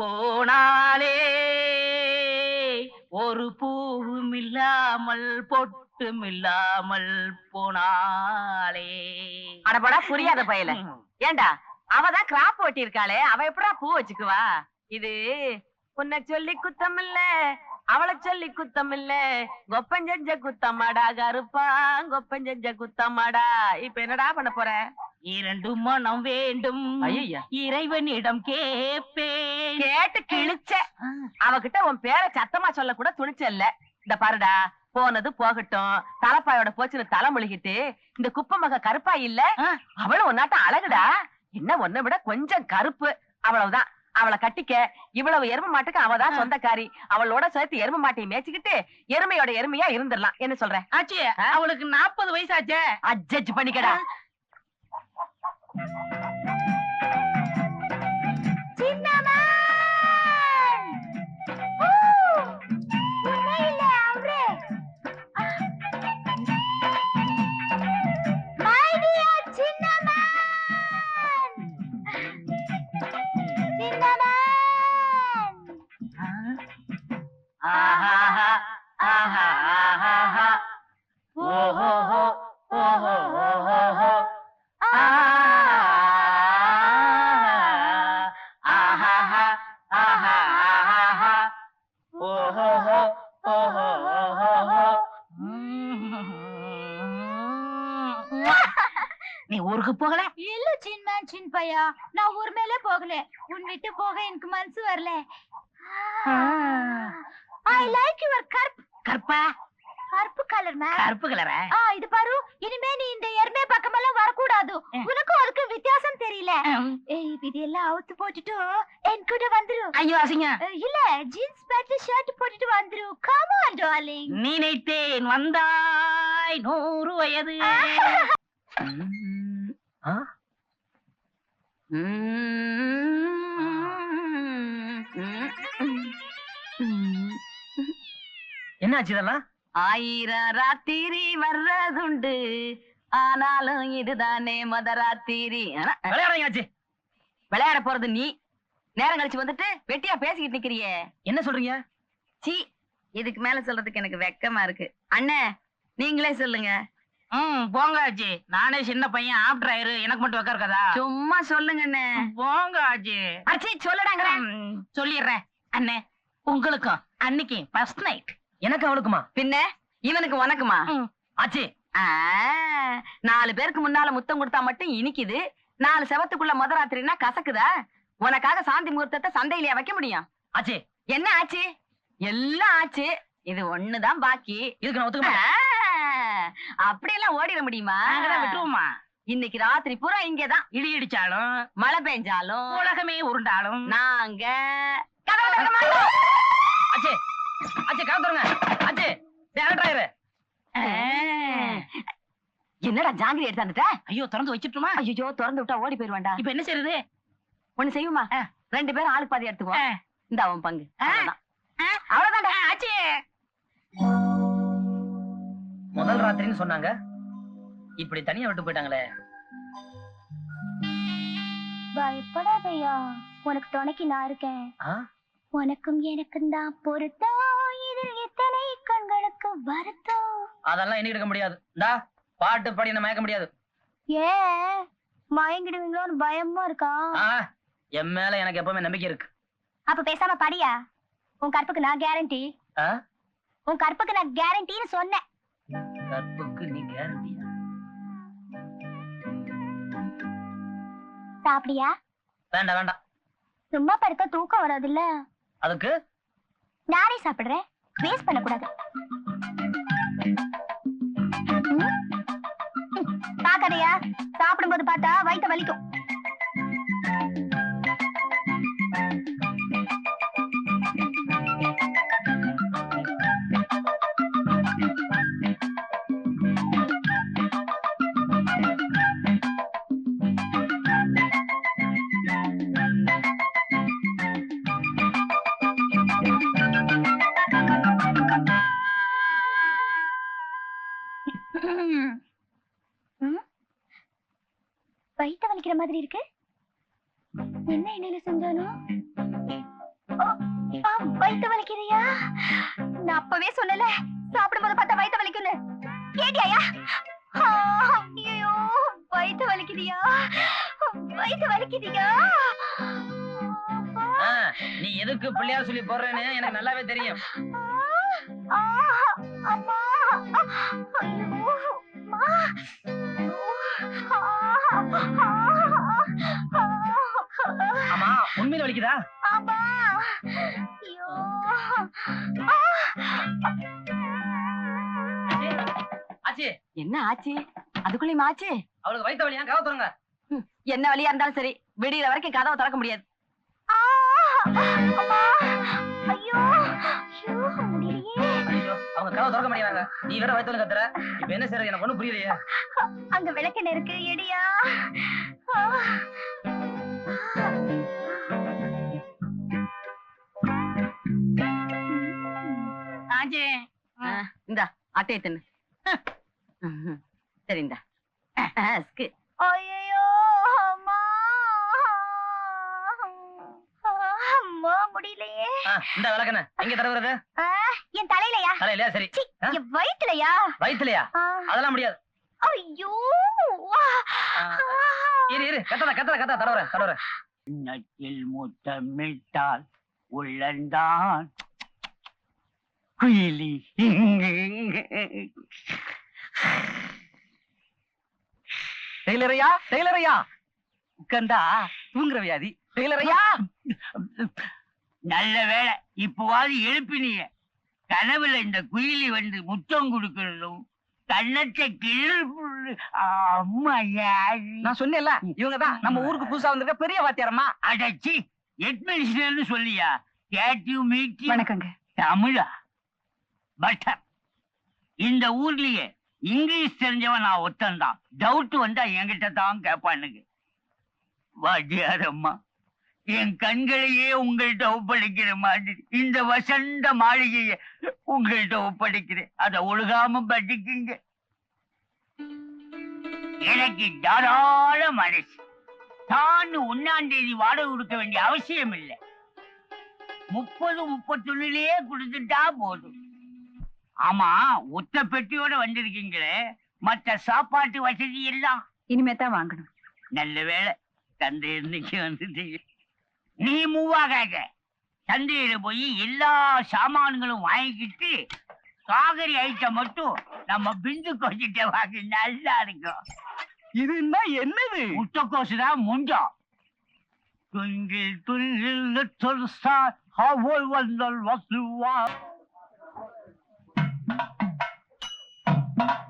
போனாலே ஒரு பூவும் இல்லாமல் பொட்டும் இல்லாமல் போனாலே அடபடா புரியாத பயல. ஏண்டா? அவதான் கிராப் ஓட்டி இருக்காளே அவ எப்படா பூ வச்சுக்குவா? இது உன்னை சொல்லி குத்தம் இல்ல அவளை சொல்லி குத்தம் இல்ல கொப்பஞ்செஞ்ச குத்தமாடா கருப்பா. கொப்பஞ்செஞ்ச குத்தமாடா. இப்ப என்னடா பண்ண போற? இரண்டு மனம் வேண்டும்? இறைவனிடம் கேப்பேன் கேட்டு கிழிச்ச. அவகிட்ட உன் பேரை சத்தமா சொல்ல கூட துணிச்ச இல்ல இந்த பாருடா போனது போகட்டும். தலைப்பாயோட போச்சுன்னு தலை முழுகிட்டு இந்த குப்பை மக கருப்பா இல்ல. அவளும் ஒன்னாட்டம் அழகுடா. என்ன ஒன்ன விட கொஞ்சம் கருப்பு. அவ்வளவுதான். அவளை கட்டிக்க இவ்வளவு எரும மாட்டுக்கு அவதான். சொந்தக்காரி. அவளோட சேர்த்து எரும மாட்டையை மேய்ச்சிக்கிட்டு எருமையோட எருமையா இருந்துடலாம். என்ன சொல்ற? ஆச்சு அவளுக்கு நாற்பது வயசாச்சே அட்ஜஸ்ட் பண்ணிக்கடா. a ha ha aha, ha நீ ஊருக்கு போகல? இல்ல சின் பையா நான் ஊர் மேலே போகல. உன் விட்டு போக எனக்கு மனசு வரல. ஐ லைக் யுவர் கருப்பு கற்பா கருப்பு? கலர் மேம் கருப்பு கலரா ஆ? இது பாரு. இனிமே நீ இந்த எருமை பக்கமெல்லாம் வரக்கூடாது. ம். உனக்கும் அதுக்கு வித்தியாசம் தெரியல. ஏய் இதெல்லாம் அவுத்து போட்டுட்டு என் கூட வந்துரு. ஐயோ அசிங்க. இல்ல ஜீன்ஸ் பேண்ட் ஷர்ட் போட்டுட்டு வந்துரு. கம் ஆன் டார்லிங் நினைத்தேன் வந்தாய் நூறு வயது? என்னாச்சு இதெல்லாம்? ஆயிரம் ராத்திரி வர்றதுண்டு. ஆனாலும் இதுதானே மத ராத்திரி ஆனா, விளையாடுறீங்களாச்சு விளையாட போறது நீ. நேரம் கழிச்சு வந்துட்டு வெட்டியா பேசிக்கிட்டு நிக்கிறியே. என்ன சொல்றீங்க? சீ இதுக்கு மேல சொல்றதுக்கு எனக்கு வெக்கமா இருக்கு. அண்ணே நீங்களே சொல்லுங்க. ம் போங்க ஆச்சி நானே சின்ன பையன் ஆப்டர் ஆயிரு எனக்கு மட்டும் வைக்க இருக்காதா சும்மா சொல்லுங்க போங்க ஆச்சி அச்சி சொல்லுடாங்க ம், சொல்லிடுறேன். அண்ணே உங்களுக்கும் அன்னைக்கு ஃபர்ஸ்ட் நைட் எனக்கு அவளுக்குமா? பின்ன? இவனுக்கு உனக்குமா? ஆச்சி நாலு பேருக்கு முன்னால முத்தம் கொடுத்தா மட்டும் இனிக்குது. நாலு செவத்துக்குள்ள முத ராத்திரினா கசக்குதா? உனக்காக சாந்தி முகூர்த்தத்தை சந்தையிலேயே வைக்க முடியும்? ஆச்சி என்ன ஆச்சு? எல்லாம் ஆச்சு. இது ஒண்ணுதான் பாக்கி. இதுக்கு நான் ஒத்துக்க அப்படியெல்லாம் ஓடிட முடியுமா? நாங்கதான் விட்டுருவோமா? இன்னைக்கு ராத்திரி பூரா இங்கதான். இடி இடிச்சாலும் மழை பெஞ்சாலும் உலகமே உருண்டாலும். நாங்க காத்துருங்க டேரக்டர். என்னடா ஜாங்கிரி எடுத்தாந்துட்ட ஐயோ திறந்து வச்சிட்டுமா? ஐயோ திறந்து விட்டா ஓடி போயிருவான்டா. இப்ப என்ன செய்யறது ஒண்ணு செய்யுமா. ரெண்டு பேரும் ஆளுக்கு பாதி எடுத்துக்குவோம். ஆ. இந்த அவன் பங்கு. அவ்வளவுதான். அவ்வளவுதான்டா. ஆச்சி முதல் ராத்திரின்னு சொன்னாங்க. இப்படி தனியா விட்டு போயிட்டாங்களே. பயப்படாதயா உனக்கு துணைக்கு நான் இருக்கேன்? உனக்கும் எனக்கும் தான் பொருத்தம். இதில் எத்தனை கண்களுக்கு வருத்தம்? அதெல்லாம் என்ன எடுக்க முடியாது. இந்தா பாட்டு பாடி என்ன மயக்க முடியாது. ஏன் மயங்கிடுவீங்களோன்னு பயமா இருக்கா? ஆ என் மேல எனக்கு எப்பவுமே நம்பிக்கை இருக்கு. அப்ப பேசாம படியா? உன் கற்புக்கு நான் கேரண்டி? உன் கற்புக்கு நான் கேரண்டின்னு சொன்னேன். கற்புக்கு நீ கேரண்டியா சாப்பிடியா? வேண்டாம் வேண்டாம் சும்மா படுத்தா தூக்கம் வராதுல்ல? அதுக்கு? நானே சாப்பிடுறேன். வேஸ்ட் பண்ணக்கூடாது. ம்? ம். பார்க்காதயா சாப்பிடும்போது பார்த்தா வயித்த வலிக்கும். என்ன எண்ணெயில செஞ்சானோ? வயித்து வலிக்குதுயா நான் அப்பவே சொன்னல சாப்பிடும்போது பார்த்தா வயித்து வலிக்குன்னு கேட்டியாயா ஐயோ? வயித்து வலிக்குதியா? வயித்து வலிக்குதியா? நீ எதுக்கு பிள்ளையார் சொல்லி போடுறேன்னு எனக்கு நல்லாவே தெரியும். அம்மா ஐயோ அம்மா. உண்மையில வலிக்குதா? ஐயோ. ஆச்சி என்ன ஆச்சு? அதுக்குள்ளேயும் ஆச்சு? அவளுக்கு வயித்த வலியா கதை தொடங்க என்ன வழியா இருந்தாலும் சரி விடியற வரைக்கும் கதவை திறக்க முடியாது. அவங்க கதை திறக்க நீ வேற வலி கத்துற. இப்ப என்ன செய்யறது எனக்கு ஒண்ணும் புரியலையே. அங்க விளக்கெண்ணெய் இருக்கு எடியா இந்தா அட்டையை தின்னு. சரி இந்தா. ஐயையோ, அம்மா. அம்மா முடியலையே. இந்த விளக்கண்ண. எங்க தடவுறது? என் தலையிலயா? தலையிலயா? சரி? என் வயித்துலயா? வயித்துலயா? ஆ, அதெல்லாம் முடியாது. ஐயோ. இரு இரு. கத்தாத கத்தாத கத்தா தடவுற தடவுற நட்டில் முத்தமிட்டால் உள்ளந்தான். குயிலி டெய்லரையா டெய்லரையா? உட்கார்ந்தா தூங்குற வியாதி. டெய்லரையா? நல்ல வேளை இப்போவாது எழுப்பினீங்க கனவுல இந்த குயிலி வந்து முத்தம் கொடுக்கறதும் கண்ணத்தை கிளறு அம்மா நான் சொன்னேன்ல இவங்க தான் நம்ம ஊருக்கு புதுசா வந்திருக்க பெரிய வாத்தியாரம்மா. அடச்சி எட்மினிஸ்டர்னு சொல்லியா? கேட்டிவ் மீட்டிவ் வணக்கங்க. தமிழா? பட்டர் இந்த ஊர்லயே இங்கிலீஷ் தெரிஞ்சவன் நான் ஒத்தன்தான் டவுட் வந்தா என்கிட்ட தான் கேட்பானுங்க வாத்தியாரம்மா என் கண்களையே உங்கள்கிட்ட ஒப்படைக்கிற மாதிரி இந்த வசந்த மாளிகையை உங்கள்கிட்ட ஒப்படைக்கிறேன். அதை ஒழுகாம படிக்குங்க. எனக்கு தாராள மனசு. தான் ஒன்னாம் தேதி வாடகை கொடுக்க வேண்டிய அவசியம் இல்லை முப்பது முப்பத்தொன்னுலயே கொடுத்துட்டா போதும். ஆமா ஒத்த பெட்டியோட வந்திருக்கீங்களே. மத்த சாப்பாட்டு வசதி எல்லாம்? இனிமே தான் வாங்கணும். நல்ல வேளை தந்தை இன்னைக்கு வந்துட்டீங்க நீ மூவாகாத சந்தையில போய் எல்லா சாமான்களும் வாங்கிக்கிட்டு காகரி ஐட்டம் மட்டும் நம்ம பிந்து கொஞ்சிட்ட வாங்கி. நல்லா இருக்கும். இதுன்னா என்னது? முட்டைக்கோசு தான் முஞ்சம் Twinkle, twinkle, little star, how wonderful Thank you.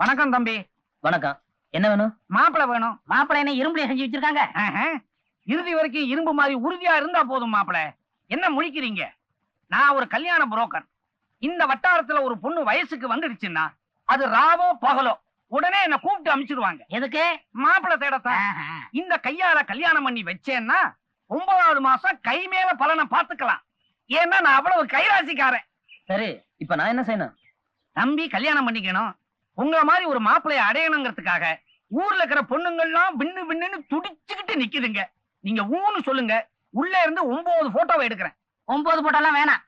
வணக்கம் தம்பி. வணக்கம். என்ன வேணும்? மாப்பிளை வேணும். மாப்பிள்ளை என்ன இரும்புல செஞ்சு வச்சிருக்காங்க. இறுதி வரைக்கும் இரும்பு மாதிரி உறுதியா இருந்தா போதும் மாப்பிளை. என்ன முழிக்கிறீங்க? நான் ஒரு கல்யாண புரோக்கர். இந்த வட்டாரத்துல ஒரு பொண்ணு வயசுக்கு வந்துடுச்சுன்னா அது ராவோ பகலோ உடனே என்ன கூப்பிட்டு அனுப்பிச்சிடுவாங்க எதுக்கு? மாப்பிளை தேடத்தான். இந்த கையால கல்யாணம் பண்ணி வச்சேன்னா ஒன்பதாவது மாசம் கை மேல பலனை பார்த்துக்கலாம். ஏன்னா நான் அவ்வளவு கைராசிக்காரன். சரி இப்ப நான் என்ன செய்யணும்? தம்பி கல்யாணம் பண்ணிக்கணும். உங்களை மாதிரி ஒரு மாப்பிளைய அடையணுங்கிறதுக்காக ஊர்ல இருக்கிற பொண்ணுங்கள்லாம் பின்னு பின்னுன்னு துடிச்சுக்கிட்டு நிக்குதுங்க. நீங்க ஊன்னு சொல்லுங்க. உள்ள இருந்து ஒன்பது போட்டோவை எடுக்கிறேன். ஒன்பது போட்டோலாம் வேணாம்.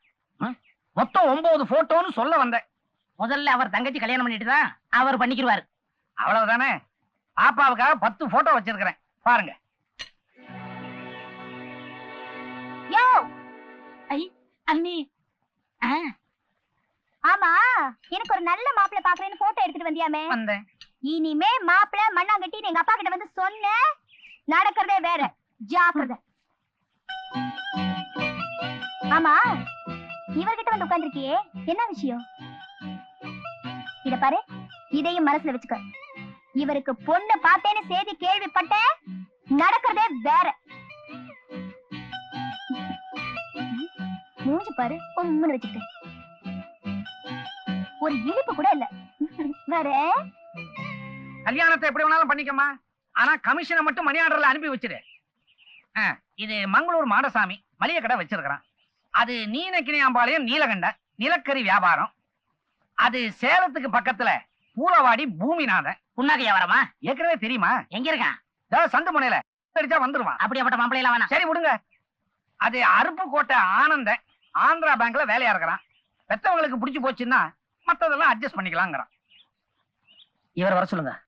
மொத்தம் ஒன்பது போட்டோன்னு சொல்ல வந்தேன். முதல்ல அவர் தங்கச்சி கல்யாணம் பண்ணிட்டு தான் அவர் பண்ணிக்கிடுவாரு அவ்வளவுதானே? பாப்பாவுக்காக பத்து போட்டோ வச்சிருக்கிறேன். பாருங்க. யோ! அண்ணி. ஆ, ஆமா எனக்கு ஒரு நல்ல மாப்பிள்ளை பாக்குறேன்னு போட்டோ எடுத்துட்டு வந்தியாமே. வந்தேன். இனிமே மாப்பிள்ளை மண்ணாங்கட்டி எங்க அப்பா கிட்ட வந்து சொன்ன நடக்கிறதே வேற. ஜாக்கிரதை. ஆமா இவர்கிட்ட வந்து உட்கார்ந்திருக்கியே. என்ன விஷயம்? இத பாரு இதையும் மனசுல வச்சுக்க. இவருக்கு பொண்ணு பார்த்தேன்னு செய்தி கேள்விப்பட்டேன் நடக்கிறதே வேற. மூஞ்சி பாரு உம்முன்னு வச்சுக்கிட்டு ஒரு இனிப்பு கூட இல்ல. வேற கல்யாணத்தை எப்படி வேணாலும் பண்ணிக்கம்மா. ஆனா கமிஷனை மட்டும் மணி ஆர்டர்ல அனுப்பி வச்சிரு. இது மங்களூர் மாடசாமி மளிகை கடை வச்சிருக்கிறான். அது நீனக்கினியாம்பாளையம் நீலகண்ட நிலக்கரி வியாபாரம். அது சேலத்துக்கு பக்கத்துல பூலவாடி பூமிநாதன். புண்ணாக்கையா வரமா? ஏற்கனவே தெரியுமா? எங்க இருக்கான்? சந்து முனையில. அடிச்சா வந்துருவான். அப்படியாப்பட்ட மாப்பிள்ளைலாம் வேணாம். சரி விடுங்க. அது அருப்புக்கோட்டை ஆனந்த ஆந்திரா பேங்க்ல வேலையா இருக்கிறான். பெத்தவங்களுக்கு பிடிச்சு போச்சுன்னா மத்ததெல்லாம் அட்ஜஸ்ட் பண்ணிக்கலாங்கிறான். இவரை வர சொல்லுங்க.